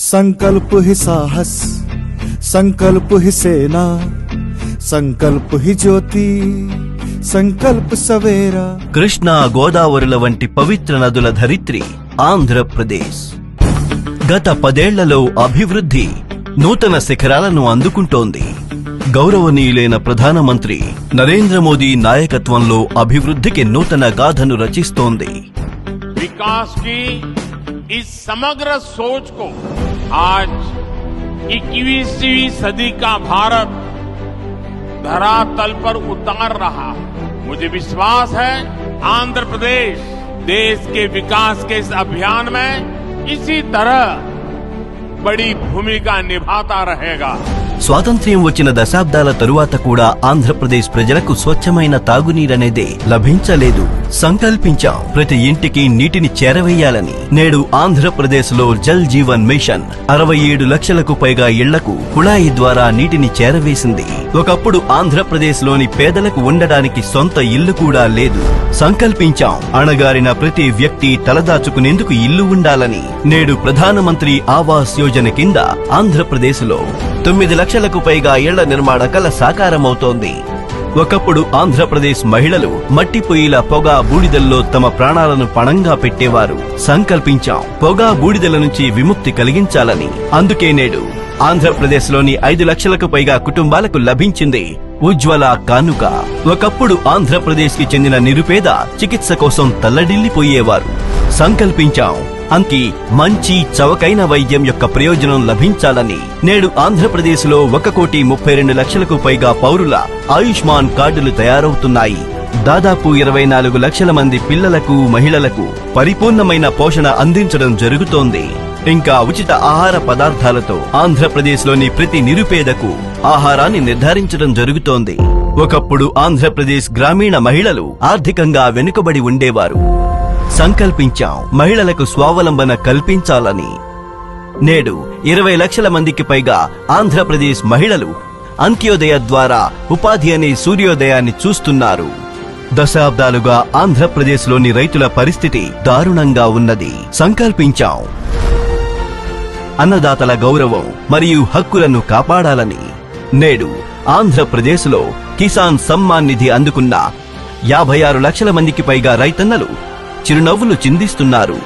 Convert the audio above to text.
संकल्प ही साहस संकल्प ही सेना संकल्प ही ज्योति సంకల్ప సవేరా కృష్ణా గోదావరుల వంటి పవిత్ర నదుల ధరిత్రి ఆంధ్రప్రదేశ్ గత పదేళ్లలో అభివృద్ధి నూతన శిఖరాలను అందుకుంటోంది గౌరవనీయులైన ప్రధానమంత్రి నరేంద్ర మోదీ నాయకత్వంలో అభివృద్ధికి నూతన గాథను రచిస్తోంది विकास की इस समग्र सोच को आज 21वीं सदी का भारत धरातल पर उतार रहा है मुझे विश्वास है आंध्र प्रदेश देश के विकास के इस अभियान में इसी तरह बड़ी भूमिका निभाता रहेगा స్వాతంత్ర్యం వచ్చిన దశాబ్దాల తరువాత కూడా ఆంధ్రప్రదేశ్ ప్రజలకు స్వచ్ఛమైన తాగునీరనేదే లభించలేదు సంకల్పించాం. ప్రతి ఇంటికి నీటిని చేరవేయాలని. నేడు ఆంధ్రప్రదేశ్లో జల్ జీవన్ మిషన్ అరవై ఏడు లక్షలకు పైగా ఇళ్ళకు కుళాయి ద్వారా నీటిని చేరవేసింది. ఒకప్పుడు ఆంధ్రప్రదేశ్లోని పేదలకు ఉండడానికి సొంత ఇల్లు కూడా లేదు. సంకల్పించాం. అణగారిన ప్రతి వ్యక్తి తలదాచుకునేందుకు ఇల్లు ఉండాలని. నేడు ప్రధానమంత్రి ఆవాస్ యోజన కింద ఆంధ్రప్రదేశ్లో తొమ్మిది లక్షలకు పైగా ఇళ్ళ నిర్మాణ కల సాకారమవుతోంది. ఒకప్పుడు ఆంధ్రప్రదేశ్ మహిళలు మట్టి పొయ్యిల పొగ బూడిదల్లో తమ ప్రాణాలను పణంగా పెట్టేవారు. సంకల్పించాం. పొగ బూడిదల నుంచి విముక్తి కలిగించాలని. అందుకే నేడు ఆంధ్రప్రదేశ్లోని ఐదు లక్షలకు పైగా కుటుంబాలకు లభించింది ఉజ్వల కానుక. ఒకప్పుడు ఆంధ్రప్రదేశ్కి చెందిన నిరుపేద చికిత్స కోసం తల్లడిల్లిపోయేవారు. సంకల్పించాం. అంకి మంచి చవకైన వైద్యం యొక్క ప్రయోజనం లభించాలని నేడు ఆంధ్రప్రదేశ్లో ఒక కోటి ముప్పై రెండు లక్షలకు పైగా పౌరుల ఆయుష్మాన్ కార్డులు తయారవుతున్నాయి. దాదాపు ఇరవై నాలుగు లక్షల మంది పిల్లలకు మహిళలకు పరిపూర్ణమైన పోషణ అందించడం జరుగుతోంది. ఇంకా ఉచిత ఆహార పదార్థాలతో ఆంధ్రప్రదేశ్లోని ప్రతి నిరుపేదకు ఆహారాన్ని నిర్ధారించడం జరుగుతోంది. ఒకప్పుడు ఆంధ్రప్రదేశ్ గ్రామీణ మహిళలు ఆర్థికంగా వెనుకబడి ఉండేవారు. సంకల్పించాం. మహిళలకు స్వావలంబన కల్పించాలని. నేడు ఇరవై లక్షల మందికి పైగా ఆంధ్రప్రదేశ్ మహిళలు అంత్యోదయ ద్వారా ఉపాధి అనే సూర్యోదయాన్ని చూస్తున్నారు. దశాబ్దాలుగా ఆంధ్రప్రదేశ్లోని రైతుల పరిస్థితి దారుణంగా ఉన్నది. సంకల్పించాం. అన్నదాతల గౌరవం మరియు హక్కులను కాపాడాలని. నేడు ఆంధ్రప్రదేశ్లో కిసాన్ సమ్మాన్ నిధి అందుకున్న యాభై ఆరు లక్షల మందికి పైగా రైతన్నలు చిరునవ్వులు చిందిస్తున్నారు.